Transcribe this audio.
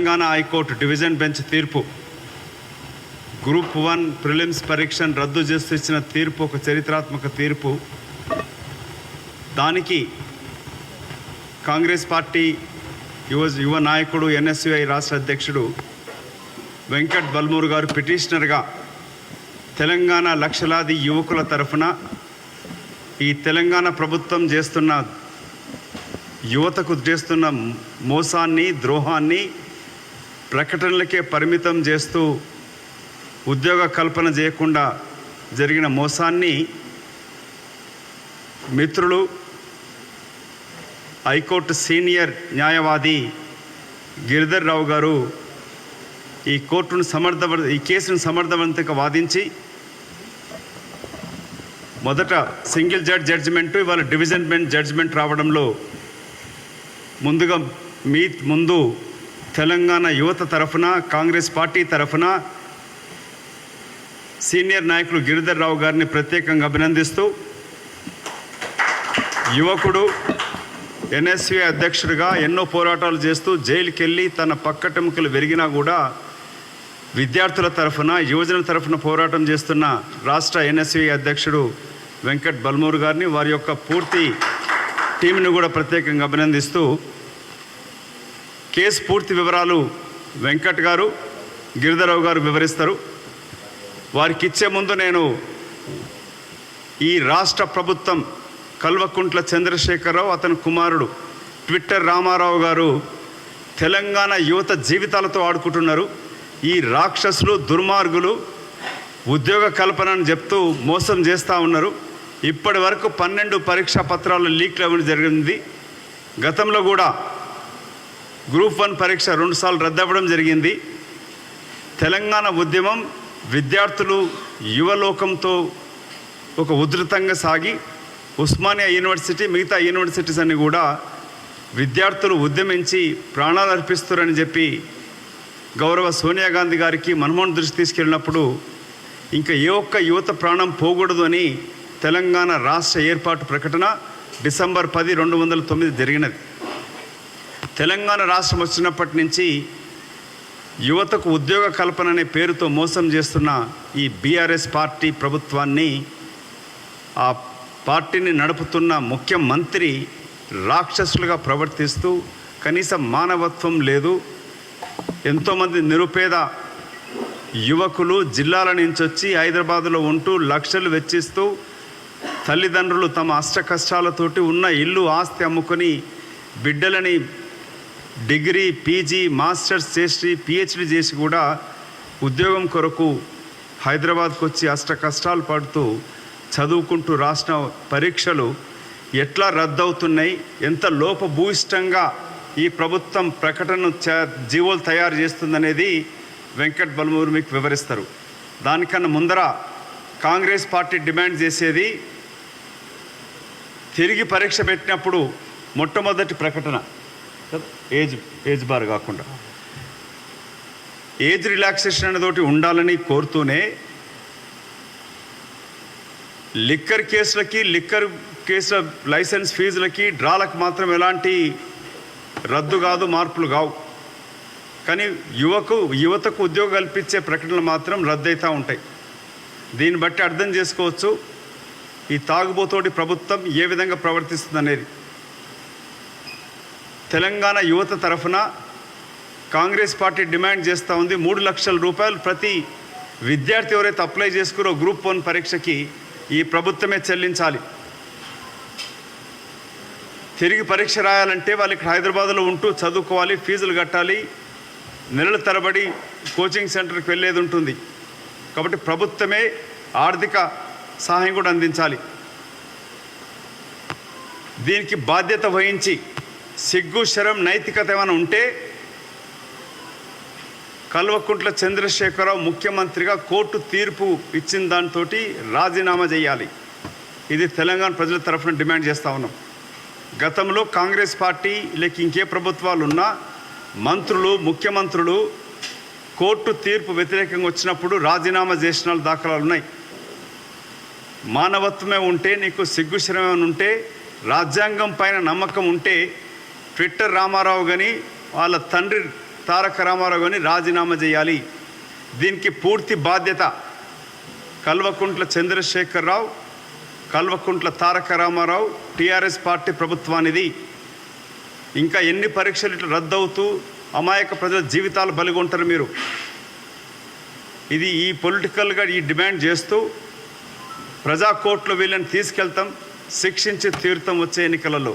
Telangana high court division bench తీర్పు. Group one prelims పరీక్షను రద్దు చేస్తూ ఇచ్చిన తీర్పు ఒక చరిత్రాత్మక తీర్పు. దానికి కాంగ్రెస్ పార్టీ యువ యువ నాయకుడు ఎన్ఎస్యుఐ రాష్ట్ర అధ్యక్షుడు వెంకట్ బల్మూరు గారు పిటిషనర్గా తెలంగాణ లక్షలాది యువకుల తరఫున ఈ తెలంగాణ ప్రభుత్వం చేస్తున్న యువతకు చేస్తున్న మోసాన్ని ద్రోహాన్ని ప్రకటనలకే పరిమితం చేస్తూ ఉద్యోగ కల్పన చేయకుండా జరిగిన మోసాన్ని మిత్రులు హైకోర్టు సీనియర్ న్యాయవాది గిరిధర్ రావు గారు ఈ కోర్టును సమర్థవ ఈ కేసును సమర్థవంతంగా వాదించి మొదట సింగిల్ జడ్జ్ జడ్జిమెంట్ ఇవాళ డివిజన్ బెంచ్ జడ్జిమెంట్ రావడంలో ముందుగా మీ ముందు తెలంగాణ యువత తరఫున కాంగ్రెస్ పార్టీ తరఫున సీనియర్ నాయకులు గిరిధర్ రావు గారిని ప్రత్యేకంగా అభినందిస్తూ యువకుడు ఎన్ఎస్వి అధ్యక్షుడిగా ఎన్నో పోరాటాలు చేస్తూ జైలుకి వెళ్ళి తన పక్కటెముకలు పెరిగినా కూడా విద్యార్థుల తరఫున యువజన తరఫున పోరాటం చేస్తున్న రాష్ట్ర ఎన్ఎస్వి అధ్యక్షుడు వెంకట్ బల్మూర్ గారిని వారి యొక్క పూర్తి టీంను కూడా ప్రత్యేకంగా అభినందిస్తూ కేసు పూర్తి వివరాలు వెంకట్ గారు గిరిధరావు గారు వివరిస్తారు. వారికి ఇచ్చే ముందు నేను ఈ రాష్ట్ర ప్రభుత్వం కల్వకుంట్ల చంద్రశేఖరరావు అతని కుమారుడు ట్విట్టర్ రామారావు గారు తెలంగాణ యువత జీవితాలతో ఆడుకుంటున్నారు. ఈ రాక్షసులు దుర్మార్గులు ఉద్యోగ కల్పనని చెప్తూ మోసం చేస్తూ ఉన్నారు. ఇప్పటి వరకు పన్నెండు పరీక్షా పత్రాలు లీక్ అవ్వడం జరిగింది. గతంలో కూడా గ్రూప్ వన్ పరీక్ష రెండుసార్లు రద్దవ్వడం జరిగింది. తెలంగాణ ఉద్యమం విద్యార్థులు యువలోకంతో ఒక ఉధృతంగా సాగి ఉస్మానియా యూనివర్సిటీ మిగతా యూనివర్సిటీస్ అన్ని కూడా విద్యార్థులు ఉద్యమించి ప్రాణాలు అర్పిస్తారని చెప్పి గౌరవ సోనియా గాంధీ గారికి మన్మోహన్ దృష్టి తీసుకెళ్ళినప్పుడు ఇంకా ఏ ఒక్క యువత ప్రాణం పోకూడదు అని తెలంగాణ రాష్ట్ర ఏర్పాటు ప్రకటన డిసెంబర్ పది రెండు వందల తొమ్మిది జరిగినది. తెలంగాణ రాష్ట్రం వచ్చినప్పటి నుంచి యువతకు ఉద్యోగ కల్పన అనే పేరుతో మోసం చేస్తున్న ఈ బీఆర్ఎస్ పార్టీ ప్రభుత్వాన్ని ఆ పార్టీని నడుపుతున్న ముఖ్యమంత్రి రాక్షసులుగా ప్రవర్తిస్తూ కనీసం మానవత్వం లేదు. ఎంతోమంది నిరుపేద యువకులు జిల్లాల నుంచి వచ్చి హైదరాబాదులో ఉంటూ లక్షలు వెచ్చిస్తూ తల్లిదండ్రులు తమ అష్ట కష్టాలతోటి ఉన్న ఇల్లు ఆస్తి అమ్ముకొని బిడ్డలని డిగ్రీ పీజీ మాస్టర్స్ చేసి పిహెచ్డి చేసి కూడా ఉద్యోగం కొరకు హైదరాబాద్కు వచ్చి అష్ట కష్టాలు పడుతూ చదువుకుంటూ రాసిన పరీక్షలు ఎట్లా రద్దవుతున్నాయి ఎంత లోపభూయిష్టంగా ఈ ప్రభుత్వం ప్రకటన జీవోలు తయారు చేస్తుందనేది వెంకట్ బలమూరు మీకు వివరిస్తారు. దానికన్నా ముందర కాంగ్రెస్ పార్టీ డిమాండ్ చేసేది తిరిగి పరీక్ష పెట్టినప్పుడు మొట్టమొదటి ప్రకటన. ఏజ్ ఏజ్ బార్ కాకుండా. ఏజ్ రిలాక్సేషన్ అనేదోటి ఉండాలని కోరుతూనే లిక్కర్ కేసులకి లిక్కర్ కేసుల లైసెన్స్ ఫీజులకి డ్రాలకు మాత్రం ఎలాంటి రద్దు కాదు మార్పులు కావు. కానీ యువకు యువతకు ఉద్యోగం కల్పించే ప్రకటనలు మాత్రం రద్దయితూ ఉంటాయి. దీన్ని బట్టి అర్థం చేసుకోవచ్చు ఈ తాగుబోతోటి ప్రభుత్వం ఏ విధంగా ప్రవర్తిస్తుంది అనేది తెలంగాణ యువత తరఫున కాంగ్రెస్ పార్టీ డిమాండ్ చేస్తూ ఉంది. మూడు లక్షల రూపాయలు ప్రతి విద్యార్థి ఎవరైతే అప్లై చేసుకురో గ్రూప్ వన్ పరీక్షకి ఈ ప్రభుత్వమే చెల్లించాలి. తిరిగి పరీక్ష రాయాలంటే వాళ్ళకి హైదరాబాద్లో ఉంటూ చదువుకోవాలి ఫీజులు కట్టాలి. నెలల తరబడి కోచింగ్ సెంటర్కి వెళ్ళేది ఉంటుంది. కాబట్టి ప్రభుత్వమే ఆర్థిక సహాయం కూడా అందించాలి. దీనికి బాధ్యత వహించి సిగ్గు శరం నైతికత ఏమైనా ఉంటే కల్వకుంట్ల చంద్రశేఖరరావు ముఖ్యమంత్రిగా కోర్టు తీర్పు ఇచ్చిన దాంతో రాజీనామా చేయాలి. ఇది తెలంగాణ ప్రజల తరఫున డిమాండ్ చేస్తూ ఉన్నాం. గతంలో కాంగ్రెస్ పార్టీ లేక ఇంకే ప్రభుత్వాలు ఉన్నా మంత్రులు ముఖ్యమంత్రులు కోర్టు తీర్పు వ్యతిరేకంగా వచ్చినప్పుడు రాజీనామా చేసిన దాఖలాలు ఉన్నాయి. మానవత్వమే ఉంటే నీకు సిగ్గుశ్రమే ఉంటే రాజ్యాంగం పైన నమ్మకం ఉంటే ట్విట్టర్ రామారావు కానీ వాళ్ళ తండ్రి తారక రామారావు కానీ రాజీనామా చేయాలి. దీనికి పూర్తి బాధ్యత కల్వకుంట్ల చంద్రశేఖరరావు కల్వకుంట్ల తారక రామారావు టీఆర్ఎస్ పార్టీ ప్రభుత్వానిది. ఇంకా ఎన్ని పరీక్షలు ఇట్లా రద్దవుతూ అమాయక ప్రజల జీవితాలు బలిగొంటారు మీరు. ఇది ఈ పొలిటికల్గా ఈ డిమాండ్ చేస్తూ ప్రజా కోర్టులో వీళ్ళని తీసుకెళ్తాం శిక్షించి తీరుతాం వచ్చే ఎన్నికలలో.